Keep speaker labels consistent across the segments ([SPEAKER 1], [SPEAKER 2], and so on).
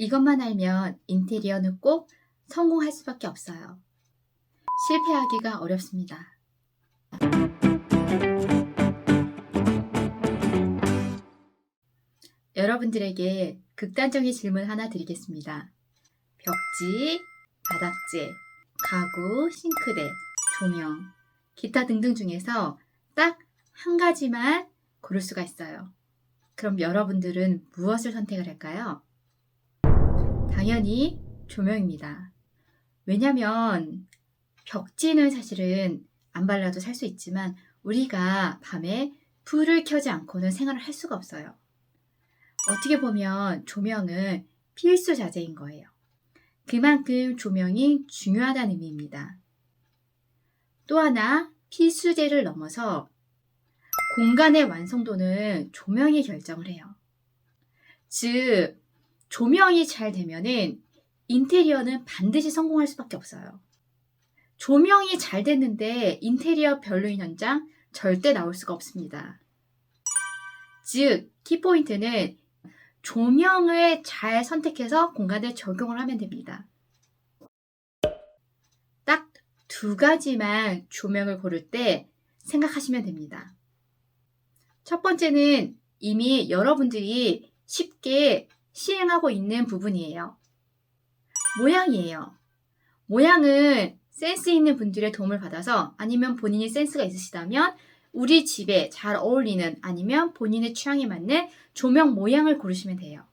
[SPEAKER 1] 이것만 알면 인테리어는 꼭 성공할 수밖에 없어요. 실패하기가 어렵습니다. 여러분들에게 극단적인 질문 하나 드리겠습니다. 벽지, 바닥재, 가구, 싱크대, 조명, 기타 등등 중에서 딱 한 가지만 고를 수가 있어요. 그럼 여러분들은 무엇을 선택을 할까요? 당연히 조명입니다. 왜냐면 벽지는 사실은 안 발라도 살 수 있지만 우리가 밤에 불을 켜지 않고는 생활을 할 수가 없어요. 어떻게 보면 조명은 필수 자재인 거예요. 그만큼 조명이 중요하다는 의미입니다. 또 하나 필수제를 넘어서 공간의 완성도는 조명이 결정을 해요. 즉, 조명이 잘 되면은 인테리어는 반드시 성공할 수밖에 없어요. 조명이 잘 됐는데 인테리어 별로인 현장 절대 나올 수가 없습니다. 즉, 키포인트는 조명을 잘 선택해서 공간에 적용을 하면 됩니다. 딱 두 가지만 조명을 고를 때 생각하시면 됩니다. 첫 번째는 이미 여러분들이 쉽게 시행하고 있는 부분이에요. 모양이에요. 모양은 센스 있는 분들의 도움을 받아서 아니면 본인이 센스가 있으시다면 우리 집에 잘 어울리는 아니면 본인의 취향에 맞는 조명 모양을 고르시면 돼요.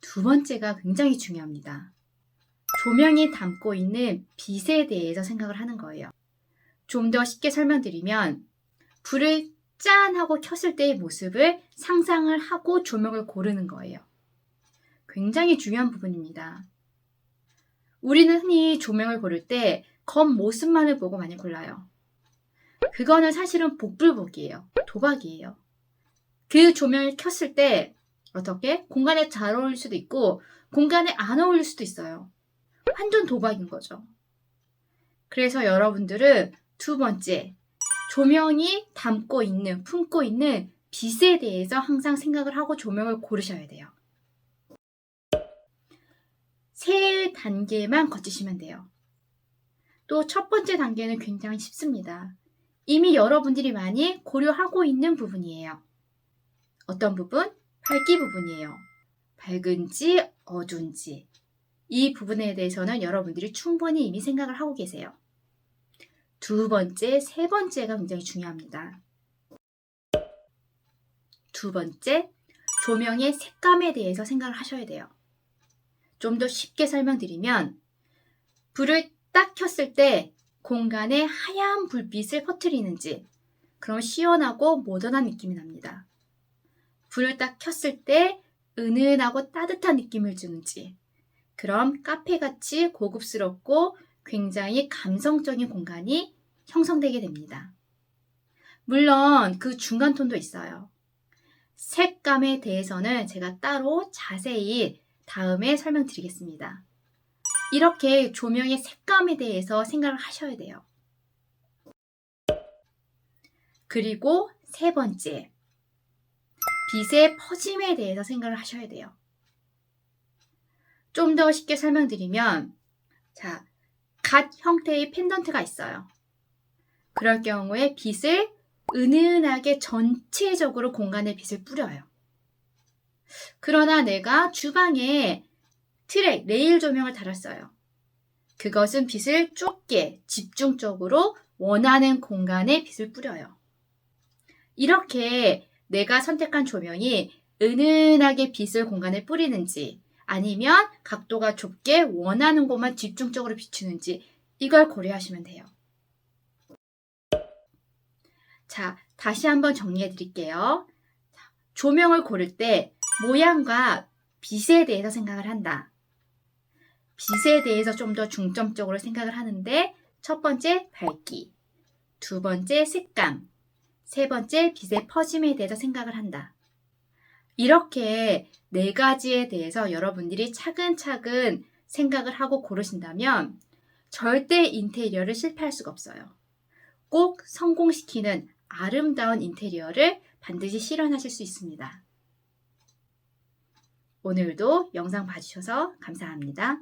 [SPEAKER 1] 두 번째가 굉장히 중요합니다. 조명이 담고 있는 빛에 대해서 생각을 하는 거예요. 좀 더 쉽게 설명드리면 불을 짠 하고 켰을 때의 모습을 상상을 하고 조명을 고르는 거예요. 굉장히 중요한 부분입니다. 우리는 흔히 조명을 고를 때 겉모습만을 보고 많이 골라요. 그거는 사실은 복불복이에요. 도박이에요. 그 조명을 켰을 때 어떻게? 공간에 잘 어울릴 수도 있고 공간에 안 어울릴 수도 있어요. 완전 도박인 거죠. 그래서 여러분들은 두 번째, 조명이 담고 있는, 품고 있는 빛에 대해서 항상 생각을 하고 조명을 고르셔야 돼요. 세 단계만 거치시면 돼요. 또 첫 번째 단계는 굉장히 쉽습니다. 이미 여러분들이 많이 고려하고 있는 부분이에요. 어떤 부분? 밝기 부분이에요. 밝은지, 어두운지. 이 부분에 대해서는 여러분들이 충분히 이미 생각을 하고 계세요. 두 번째, 세 번째가 굉장히 중요합니다. 두 번째, 조명의 색감에 대해서 생각을 하셔야 돼요. 좀 더 쉽게 설명드리면, 불을 딱 켰을 때 공간에 하얀 불빛을 퍼뜨리는지, 그럼 시원하고 모던한 느낌이 납니다. 불을 딱 켰을 때 은은하고 따뜻한 느낌을 주는지, 그럼 카페같이 고급스럽고 굉장히 감성적인 공간이 형성되게 됩니다. 물론 그 중간 톤도 있어요. 색감에 대해서는 제가 따로 자세히 다음에 설명드리겠습니다. 이렇게 조명의 색감에 대해서 생각을 하셔야 돼요. 그리고 세 번째, 빛의 퍼짐에 대해서 생각을 하셔야 돼요. 좀 더 쉽게 설명드리면, 자, 갓 형태의 펜던트가 있어요. 그럴 경우에 빛을 은은하게 전체적으로 공간에 빛을 뿌려요. 그러나 내가 주방에 트랙, 레일 조명을 달았어요. 그것은 빛을 좁게 집중적으로 원하는 공간에 빛을 뿌려요. 이렇게 내가 선택한 조명이 은은하게 빛을 공간에 뿌리는지 아니면 각도가 좁게 원하는 곳만 집중적으로 비추는지 이걸 고려하시면 돼요. 자, 다시 한번 정리해 드릴게요. 조명을 고를 때 모양과 빛에 대해서 생각을 한다. 빛에 대해서 좀 더 중점적으로 생각을 하는데 첫 번째 밝기, 두 번째 색감, 세 번째 빛의 퍼짐에 대해서 생각을 한다. 이렇게 네 가지에 대해서 여러분들이 차근차근 생각을 하고 고르신다면 절대 인테리어를 실패할 수가 없어요. 꼭 성공시키는 아름다운 인테리어를 반드시 실현하실 수 있습니다. 오늘도 영상 봐주셔서 감사합니다.